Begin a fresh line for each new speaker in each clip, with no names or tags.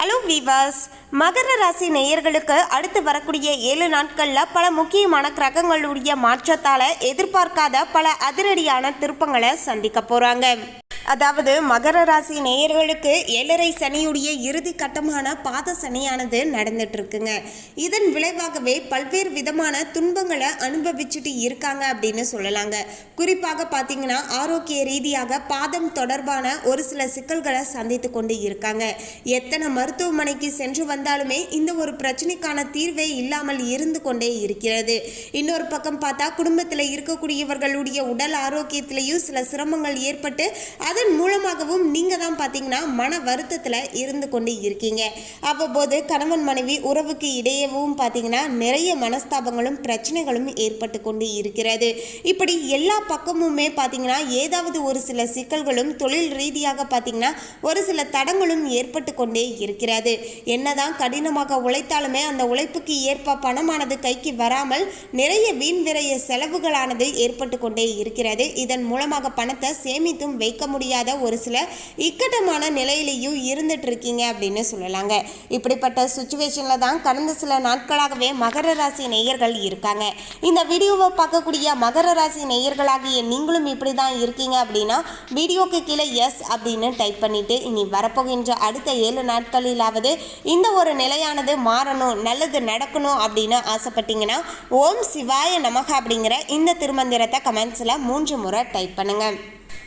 Hello வீவாஸ் மகர ராசி நேயர்களுக்கு அடுத்து வரக்கூடிய ஏழு நாட்களில் பல முக்கியமான கிரகங்களுடைய மாற்றத்தால் எதிர்பார்க்காத பல அதிரடியான திருப்பங்களை சந்திக்க போகிறாங்க அதாவது மகர ராசி நேயர்களுக்கு ஏழரை சனியுடைய இறுதி கட்டமான பாத சனியானது நடந்துட்டு இருக்குங்க இதன் விளைவாகவே பல்வேறு விதமான துன்பங்களை அனுபவிச்சுட்டு இருக்காங்க அப்படின்னு சொல்லலாங்க. குறிப்பாக பார்த்தீங்கன்னா ஆரோக்கிய ரீதியாக பாதம் தொடர்பான ஒரு சில சிக்கல்களை சந்தித்து கொண்டு இருக்காங்க. எத்தனை மருத்துவமனைக்கு சென்று வந்தாலுமே இந்த ஒரு பிரச்சனைக்கான தீர்வே இல்லாமல் இருந்து கொண்டே இருக்கிறது. இன்னொரு பக்கம் பார்த்தா குடும்பத்தில் இருக்கக்கூடியவர்களுடைய உடல் ஆரோக்கியத்திலையும் சில சிரமங்கள் ஏற்பட்டு அதன் மூலமாகவும் நீங்கள் தான் பார்த்தீங்கன்னா மன வருத்தத்தில் இருந்து கொண்டு இருக்கீங்க. அவ்வப்போது கணவன் மனைவி உறவுக்கு இடையவும் பார்த்தீங்கன்னா நிறைய மனஸ்தாபங்களும் பிரச்சனைகளும் ஏற்பட்டு கொண்டு இருக்கிறது. இப்படி எல்லா பக்கமுமே பார்த்தீங்கன்னா ஏதாவது ஒரு சில சிக்கல்களும் தொழில் ரீதியாக பார்த்தீங்கன்னா ஒரு சில தடங்களும் ஏற்பட்டு கொண்டே இருக்கிறது. என்னதான் கடினமாக உழைத்தாலுமே அந்த உழைப்புக்கு ஏற்ப பணமானது கைக்கு வராமல் நிறைய வீண் விரைய செலவுகளானது ஏற்பட்டு கொண்டே இருக்கிறது. இதன் மூலமாக பணத்தை சேமித்தும் வைக்க முடியாத ஒரு சில இக்கட்டமான நிலையிலையும் இருந்துட்டு இருக்கீங்க அப்படின்னு சொல்லலாங்க. இப்படிப்பட்ட சுச்சுவேஷனில் தான் கடந்த சில நாட்களாகவே மகர ராசி நேயர்கள் இருக்காங்க. இந்த வீடியோவை பார்க்கக்கூடிய மகர ராசி நேயர்களாகிய நீங்களும் இப்படி தான் இருக்கீங்க அப்படின்னா வீடியோக்கு கீழே எஸ் அப்படின்னு டைப் பண்ணிட்டு இனி வரப்போகின்ற அடுத்த ஏழு நாட்களிலாவது இந்த ஒரு நிலையானது மாறணும் நல்லது நடக்கணும் அப்படின்னு ஆசைப்பட்டீங்கன்னா ஓம் சிவாய நமக அப்படிங்கிற இந்த திருமந்திரத்தை கமெண்ட்ஸில் மூன்று முறை டைப் பண்ணுங்கள்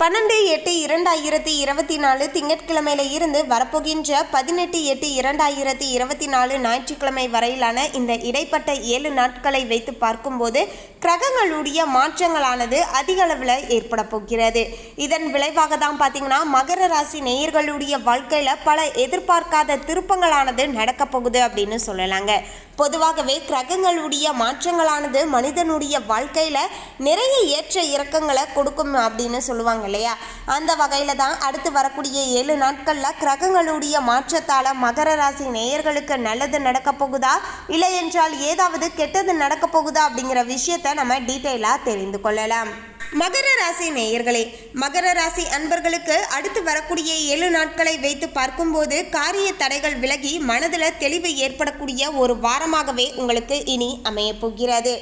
பன்னெண்டு எட்டு இரண்டாயிரத்தி இருபத்தி நாலு திங்கட்கிழமையில இருந்து வரப்போகின்ற பதினெட்டு எட்டு இரண்டாயிரத்தி இருபத்தி நாலு ஞாயிற்றுக்கிழமை வரையிலான இந்த இடைப்பட்ட ஏழு நாட்களை வைத்து பார்க்கும்போது கிரகங்களுடைய மாற்றங்களானது அதிக அளவில் ஏற்பட போகிறது. இதன் விளைவாக தான் பார்த்தீங்கன்னா மகர ராசி நேயர்களுடைய வாழ்க்கையில் பல எதிர்பார்க்காத திருப்பங்களானது நடக்க போகுது அப்படின்னு சொல்லலாங்க. பொதுவாகவே கிரகங்களுடைய மாற்றங்களானது மனிதனுடைய வாழ்க்கையில் நிறைய ஏற்ற இறக்கங்களை கொடுக்கும் அப்படின்னு சொல்லுவாங்க இல்லையா? அந்த வகையில் தான் அடுத்து வரக்கூடிய ஏழு நாட்களில் கிரகங்களுடைய மாற்றத்தால் மகர ராசி நேயர்களுக்கு நல்லது நடக்க போகுதா? இல்லை என்றால் ஏதாவது கெட்டது நடக்க போகுதா? அப்படிங்கிற விஷயத்தை நம்ம டீட்டெயிலாக தெரிந்து கொள்ளலாம். மகர ராசி நேயர்களே மகர ராசி அன்பர்களுக்கு அடுத்து வரக்கூடிய ஏழு நாட்களை வைத்து பார்க்கும்போது காரிய தடைகள் விலகி மனதில் தெளிவு ஏற்படக்கூடிய ஒரு வாரமாகவே உங்களுக்கு இனி அமைய போகிறது.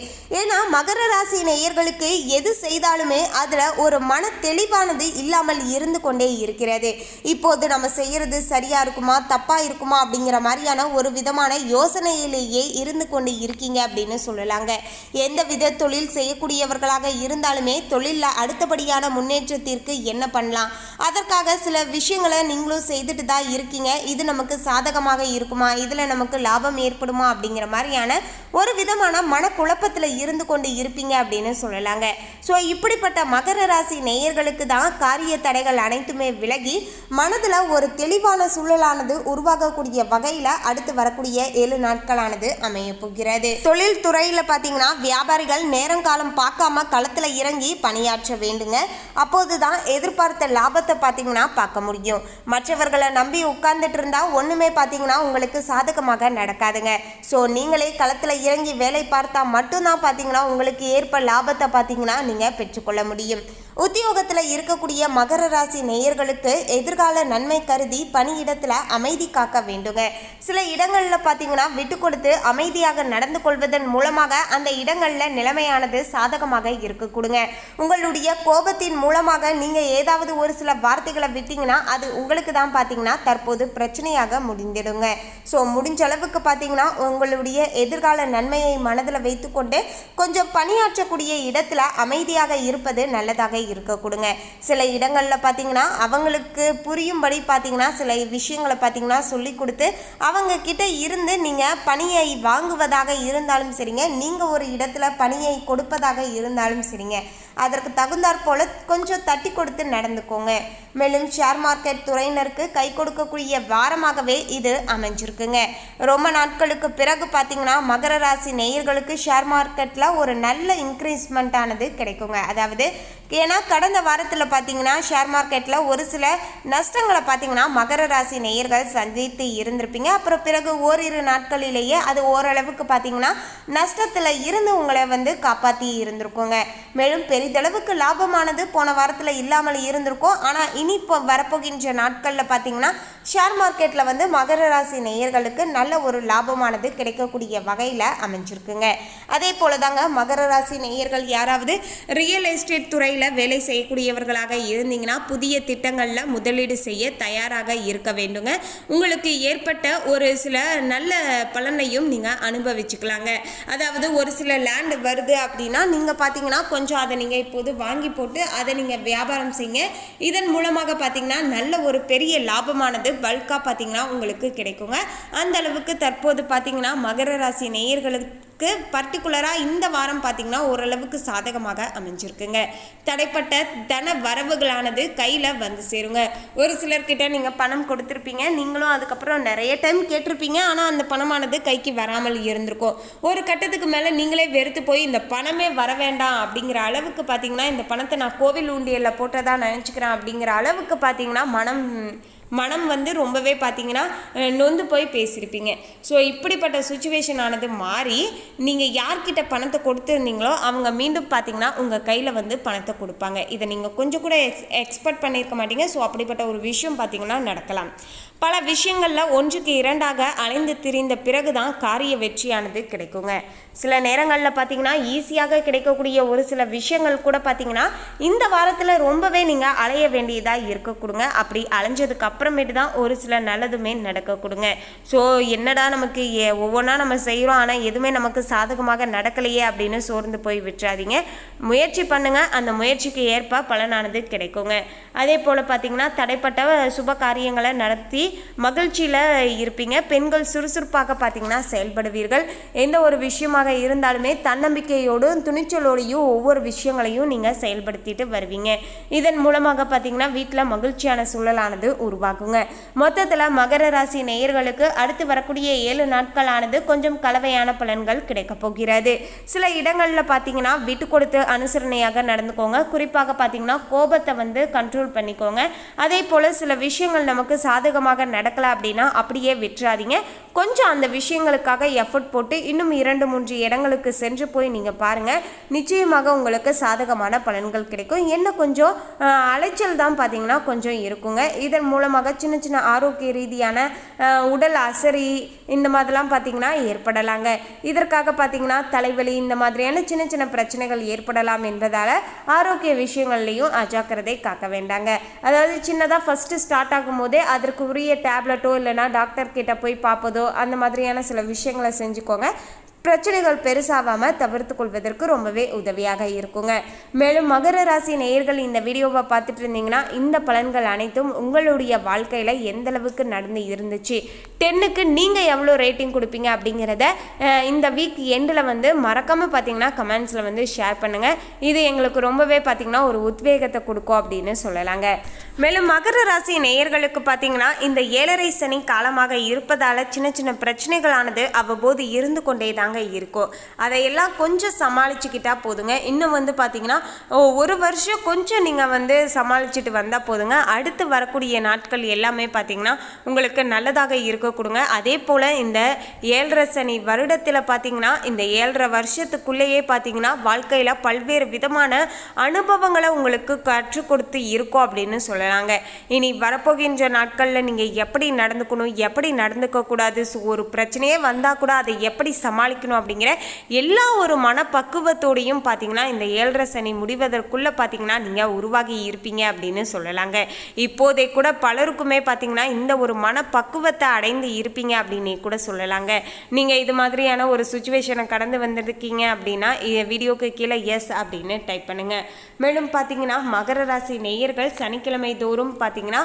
ஏன்னா மகர ராசி நேயர்களுக்கு எது செய்தாலுமே அதில் ஒரு மன தெளிவானது இல்லாமல் இருந்து கொண்டே இருக்கிறது. இப்போது நம்ம செய்கிறது சரியாக இருக்குமா தப்பாக இருக்குமா அப்படிங்கிற மாதிரியான ஒரு விதமான யோசனையிலேயே இருந்து கொண்டு இருக்கீங்க அப்படின்னு சொல்லலாங்க. எந்த வித தொழில் செய்யக்கூடியவர்களாக இருந்தாலுமே தொழிலில் அடுத்தபடியான முன்னேற்றத்திற்கு என்ன பண்ணலாம்? அதற்காக சில விஷயங்களை நீங்களும் செய்துட்டு தான் இருக்கீங்க. இது நமக்கு சாதகமாக இருக்குமா? இதில் நமக்கு லாபம் ஏற்படுமா? அப்படிங்கிற மாதிரியான ஒரு விதமான மனக்குழப்பத்தில் இருந்து கொண்டு இருப்பீங்க அப்படின்னு சொல்லலாங்க. ஸோ இப்படிப்பட்ட மகர ராசி நேயர்களுக்கு தான் காரிய தடைகள் அனைத்துமே விலகி மனதில் ஒரு தெளிவான சூழலானது உருவாகக்கூடிய வகையில் அடுத்து வரக்கூடிய ஏழு நாட்களானது அமைய போகிறது. தொழில் துறையில் பார்த்தீங்கன்னா வியாபாரிகள் நேரங்காலம் பார்க்காம களத்தில் இறங்கி பணியாற்ற வேண்டுங்க. அப்போது தான் எதிர்பார்த்த லாபத்தை பார்த்தீங்கன்னா பார்க்க முடியும். மற்றவர்களை நம்பி உட்கார்ந்துட்டு இருந்தா ஒன்றுமே பார்த்தீங்கன்னா உங்களுக்கு சாதகமாக நடக்காதுங்க. ஸோ நீங்களே களத்தில் இறங்கி வேலை பார்த்தா மட்டும்தான் பார்த்தீங்கன்னா உங்களுக்கு ஏற்ப லாபத்தை பார்த்தீங்கன்னா நீங்கள் பெற்றுக்கொள்ள முடியும். உத்தியோகத்தில் இருக்கக்கூடிய மகர ராசி நேயர்களுக்கு எதிர்கால நன்மை கருதி பணியிடத்தில் அமைதி காக்க வேண்டுங்க. சில இடங்களில் பார்த்தீங்கன்னா விட்டு கொடுத்து அமைதியாக நடந்து கொள்வதன் மூலமாக அந்த இடங்களில் நிலைமையானது சாதகமாக இருக்க கொடுங்க. உங்களுடைய கோபத்தின் மூலமாக நீங்கள் ஏதாவது ஒரு சில வார்த்தைகளை விட்டீங்கன்னா அது உங்களுக்கு தான் பார்த்தீங்கன்னா தற்போது பிரச்சனையாக முடிந்திடுங்க. ஸோ முடிஞ்ச அளவுக்கு பார்த்தீங்கன்னா உங்களுடைய எதிர்கால நன்மையை மனதில் வைத்துக்கொண்டு கொஞ்சம் பணியாற்றக்கூடிய இடத்துல அமைதியாக இருப்பது நல்லதாக இருக்க கொடுங்க. சில இடங்களில் பார்த்தீங்கன்னா அவங்களுக்கு புரியும்படி பார்த்தீங்கன்னா சில விஷயங்களை பார்த்தீங்கன்னா சொல்லி கொடுத்து அவங்க கிட்ட இருந்து நீங்கள் பணியை வாங்குவதாக இருந்தாலும் சரிங்க. நீங்கள் ஒரு இடத்துல பணியை கொடுப்பதாக இருந்தாலும் சரிங்க. அதற்கு தகுந்தாற் போல கொஞ்சம் தட்டி கொடுத்து நடந்துக்கோங்க. மேலும் ஷேர் மார்க்கெட் துறையினருக்கு கை கொடுக்கக்கூடிய வாரமாகவே இது அமைஞ்சிருக்குங்க. ரொம்ப நாட்களுக்கு பிறகு பார்த்தீங்கன்னா மகர ராசி நேயர்களுக்கு ஷேர் மார்க்கெட்டில் ஒரு நல்ல இன்க்ரீஸ்மெண்ட் ஆனது கிடைக்குங்க. அதாவது ஏன்னா கடந்த வாரத்தில் பார்த்தீங்கன்னா ஷேர் மார்க்கெட்டில் ஒரு சில நஷ்டங்களை பார்த்தீங்கன்னா மகர ராசி நேயர்கள் சந்தித்து இருந்திருப்பீங்க. அப்புறம் பிறகு ஓரிரு நாட்களிலேயே அது ஓரளவுக்கு பார்த்தீங்கன்னா நஷ்டத்தில் இருந்து உங்களை வந்து காப்பாற்றி இருந்திருக்குங்க. மேலும் இதளவுக்கு லாபமானது போன வாரத்தில் இல்லாமல் இருந்திருக்கும். ஆனால் இனி இப்போ வரப்போகின்ற நாட்களில் பார்த்தீங்கன்னா ஷேர் மார்க்கெட்டில் வந்து மகர ராசி நேயர்களுக்கு நல்ல ஒரு லாபமானது கிடைக்கக்கூடிய வகையில் அமைஞ்சிருக்குங்க. அதே போல தாங்க மகர ராசி நேயர்கள் யாராவது ரியல் எஸ்டேட் துறையில் வேலை செய்யக்கூடியவர்களாக இருந்தீங்கன்னா புதிய திட்டங்களில் முதலீடு செய்ய தயாராக இருக்க வேண்டுங்க. உங்களுக்கு ஏற்பட்ட ஒரு சில நல்ல பலனையும் நீங்கள் அனுபவிச்சுக்கலாங்க. அதாவது ஒரு சில லேண்டு வருது அப்படின்னா நீங்கள் பார்த்தீங்கன்னா கொஞ்சம் அதை நீங்கள் இப்போது வாங்கி போட்டு அதை நீங்கள் வியாபாரம் செய்யுங்க. இதன் மூலமாக பார்த்திங்கன்னா நல்ல ஒரு பெரிய லாபமானது பல்காக பார்த்திங்கன்னா உங்களுக்கு கிடைக்குங்க. அந்த அளவுக்கு தற்போது பார்த்தீங்கன்னா மகர ராசி நேயர்களுக்கு பர்டிகுலராக இந்த வாரம் பார்த்தீங்கன்னா ஓரளவுக்கு சாதகமாக அமைஞ்சிருக்குங்க. தடைப்பட்ட தன வரவுகளானது கையில் வந்து சேருங்க. ஒரு சிலர்கிட்ட நீங்கள் பணம் கொடுத்துருப்பீங்க. நீங்களும் அதுக்கப்புறம் நிறைய டைம் கேட்டிருப்பீங்க. ஆனால் அந்த பணமானது கைக்கு வராமல் இருந்திருக்கும். ஒரு கட்டத்துக்கு மேலே நீங்களே வெறுத்து போய் இந்த பணமே வர வேண்டாம் அப்படிங்கிற அளவுக்கு பார்த்தீங்கன்னா இந்த பணத்தை நான் கோவில் உண்டியலில் போட்டதாக நினச்சிக்கிறேன் அப்படிங்கிற அளவுக்கு பார்த்தீங்கன்னா மனம் மனம் வந்து ரொம்பவே பார்த்தீங்கன்னா நொந்து போய் பேசியிருப்பீங்க ஸோ இப்படிப்பட்ட சுச்சுவேஷன் ஆனது மாறி நீங்கள் யார்கிட்ட பணத்தை கொடுத்துருந்தீங்களோ அவங்க மீண்டும் பார்த்தீங்கன்னா உங்கள் கையில் வந்து பணத்தை கொடுப்பாங்க. இதை நீங்கள் கொஞ்சம் கூட எக்ஸ் எக்ஸ்பெக்ட் பண்ணியிருக்க மாட்டீங்க. ஸோ அப்படிப்பட்ட ஒரு விஷயம் பார்த்தீங்கன்னா நடக்கலாம். பல விஷயங்களில் ஒன்றுக்கு இரண்டாக அலைந்து திரிந்த பிறகு தான் காரிய வெற்றியானது கிடைக்குங்க. சில நேரங்களில் பார்த்தீங்கன்னா ஈஸியாக கிடைக்கக்கூடிய ஒரு சில விஷயங்கள் கூட பார்த்தீங்கன்னா இந்த வாரத்தில் ரொம்பவே நீங்கள் அலைய வேண்டியதாக இருக்கக்கூடுங்க அப்படி அலைஞ்சதுக்கு அப்புறமேட்டு தான் ஒரு சில நல்லதுமே நடக்க கொடுங்க. ஸோ என்னடா நமக்கு ஒவ்வொன்றா நம்ம செய்கிறோம் ஆனால் எதுவுமே நமக்கு சாதகமாக நடக்கலையே அப்படின்னு சோர்ந்து போய் விட்டுறாதீங்க. முயற்சி பண்ணுங்கள் அந்த முயற்சிக்கு ஏற்ப பலனானது கிடைக்குங்க. அதே போல் பார்த்தீங்கன்னா தடைப்பட்ட சுப காரியங்களை நடத்தி மகிழ்ச்சியில் இருப்பீங்க. பெண்கள் சுறுசுறுப்பாக பார்த்தீங்கன்னா செயல்படுவீர்கள். எந்த ஒரு விஷயமாக இருந்தாலுமே தன்னம்பிக்கையோடும் துணிச்சலோடையும் ஒவ்வொரு விஷயங்களையும் நீங்கள் செயல்படுத்திட்டு வருவீங்க. இதன் மூலமாக பார்த்தீங்கன்னா வீட்டில் மகிழ்ச்சியான சூழலானது உருவாகுங்க மொத்தத்தில் மகர ராசி நேயர்களுக்கு அடுத்து வரக்கூடிய ஏழு நாட்களானது கொஞ்சம் கலவையான பலன்கள் கிடைக்கப் போகிறது. சில இடங்களில் பார்த்தீங்கன்னா விட்டு கொடுத்து அனுசரணையாக நடந்துக்கோங்க. குறிப்பாக பார்த்தீங்கன்னா கோபத்தை வந்து கண்ட்ரோல் பண்ணிக்கோங்க. அதே போல் சில விஷயங்கள் நமக்கு சாதகமாக நடக்கல அப்படின்னா அப்படியே விட்டுறாதீங்க. கொஞ்சம் அந்த விஷயங்களுக்காக எஃபர்ட் போட்டு இன்னும் இரண்டு மூன்று இடங்களுக்கு சென்று போய் நீங்கள் பாருங்கள் நிச்சயமாக உங்களுக்கு சாதகமான பலன்கள் கிடைக்கும். என்ன கொஞ்சம் அலைச்சல் தான் பார்த்தீங்கன்னா கொஞ்சம் இருக்குங்க. இதன் மூலமாக சின்ன சின்ன ஆரோக்கிய ரீதியான உடல் அசரி இந்த மாதிரிலாம் பார்த்தீங்கன்னா ஏற்படலாங்க. இதற்காக பார்த்தீங்கன்னா தலைவலி இந்த மாதிரியான சின்ன சின்ன பிரச்சனைகள் ஏற்படலாம் என்பதால் ஆரோக்கிய விஷயங்கள்லையும் அஜாக்கிரதை காக்க வேண்டாங்க. அதாவது சின்னதாக ஃபஸ்ட்டு ஸ்டார்ட் ஆகும் போதே அதற்கு உரிய டேப்லெட்டோ இல்லைனா டாக்டர் கிட்ட போய் பார்ப்பதோ அந்த மாதிரியான சில விஷயங்களை செஞ்சுக்கோங்க. பிரச்சனைகள் பெருசாகாமல் தவிர்த்து கொள்வதற்கு ரொம்பவே உதவியாக இருக்குங்க. மேலும் மகர ராசி நேயர்கள் இந்த வீடியோவை பார்த்துட்டு இருந்தீங்கன்னா இந்த பலன்கள் அனைத்தும் உங்களுடைய வாழ்க்கையில் எந்த அளவுக்கு நடந்து இருந்துச்சு டென்னுக்கு நீங்கள் எவ்வளோ ரேட்டிங் கொடுப்பீங்க அப்படிங்கிறத இந்த வீக் எண்டில் வந்து மறக்காமல் பார்த்தீங்கன்னா கமெண்ட்ஸில் வந்து ஷேர் பண்ணுங்கள் இது எங்களுக்கு ரொம்பவே பார்த்திங்கன்னா ஒரு உத்வேகத்தை கொடுக்கும் அப்படின்னு சொல்லலாங்க. மேலும் மகர ராசி நேயர்களுக்கு பார்த்தீங்கன்னா இந்த ஏழரை சனி காலமாக இருப்பதால் சின்ன சின்ன பிரச்சனைகளானது அவ்வப்போது இருந்து கொண்டே தான் தாங்க இருக்கும் அதையெல்லாம் கொஞ்சம் சமாளிச்சுக்கிட்டா போதுங்க. இன்னும் வந்து பார்த்தீங்கன்னா ஓ, ஒரு வருஷம் கொஞ்சம் நீங்கள் வந்து சமாளிச்சுட்டு வந்தால் போதுங்க. அடுத்து வரக்கூடிய நாட்கள் எல்லாமே பார்த்தீங்கன்னா உங்களுக்கு நல்லதாக இருக்க கொடுங்க. அதே போல் இந்த ஏழரை சனி வருடத்தில் பார்த்தீங்கன்னா இந்த ஏழரை வருஷத்துக்குள்ளேயே பார்த்தீங்கன்னா வாழ்க்கையில் பல்வேறு விதமான அனுபவங்களை உங்களுக்கு கற்றுக் கொடுத்து இருக்கும் அப்படின்னு சொல்லலாங்க. இனி வரப்போகின்ற நாட்களில் நீங்கள் எப்படி நடந்துக்கணும் எப்படி நடந்துக்க கூடாது ஒரு பிரச்சனையே வந்தால் கூட அதை எப்படி சமாளிக்கணும் அப்படிங்கிற எல்லா ஒரு மனப்பக்குவத்தோடையும் பார்த்தீங்கன்னா இந்த ஏழரை சனி முடிவதற்குள்ளே பார்த்தீங்கன்னா நீங்கள் உருவாகி இருப்பீங்க அப்படின்னு சொல்லலாங்க. இப்போதே கூட பலருக்குமே பார்த்தீங்கன்னா இந்த ஒரு மனப்பக்குவத்தை அடைந்து இருப்பீங்க அப்படின்னு கூட சொல்லலாங்க. நீங்கள் இது மாதிரியான ஒரு சுச்சுவேஷனை கடந்து வந்திருக்கீங்க அப்படின்னா வீடியோக்கு கீழே எஸ் அப்படின்னு டைப் பண்ணுங்க. மேலும் பார்த்தீங்கன்னா மகர ராசி நேயர்கள் சனிக்கிழமை தோறும் பார்த்தீங்கன்னா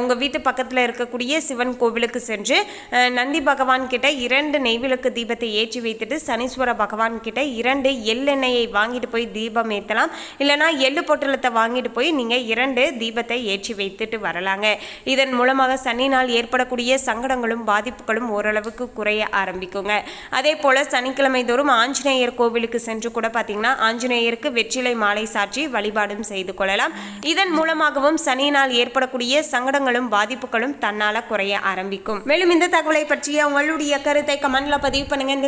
உங்கள் உங்க வீட்டு பக்கத்தில் இருக்கக்கூடிய சிவன் கோவிலுக்கு சென்று நந்தி பகவான் கிட்ட இரண்டு நெய்விளக்கு தீபத்தை ஏற்றி வைத்துட்டு சனீஸ்வர பகவான் கிட்ட இரண்டு எள்ளெண்ணெயை வாங்கிட்டு போய் தீபம் ஏற்றலாம் இல்லைனா எள்ளு பொட்டலத்தை வாங்கிட்டு போய் நீங்கள் இரண்டு தீபத்தை ஏற்றி வைத்துட்டு வரலாங்க. இதன் மூலமாக சனினால் ஏற்படக்கூடிய சங்கடங்களும் பாதிப்புகளும் ஓரளவுக்கு குறைய ஆரம்பிக்குங்க. அதே போல் சனிக்கிழமை தோறும் ஆஞ்சநேயர் கோவிலுக்கு சென்று கூட பார்த்தீங்கன்னா ஆஞ்சநேயருக்கு வெற்றிலை மாலை சாற்றி வழிபாடும் செய்து கொள்ளலாம். இதன் மூலமாகவும் சனியினால் ஏற்படக்கூடிய சங்கடங்களும் பாதிப்புகளும் தன்னால குறைய ஆரம்பிக்கும். மேலும் இந்த தகவலை பற்றிய உங்களுடைய கருத்தை கமெண்ட்ல பதிவு பண்ணுங்க. இந்த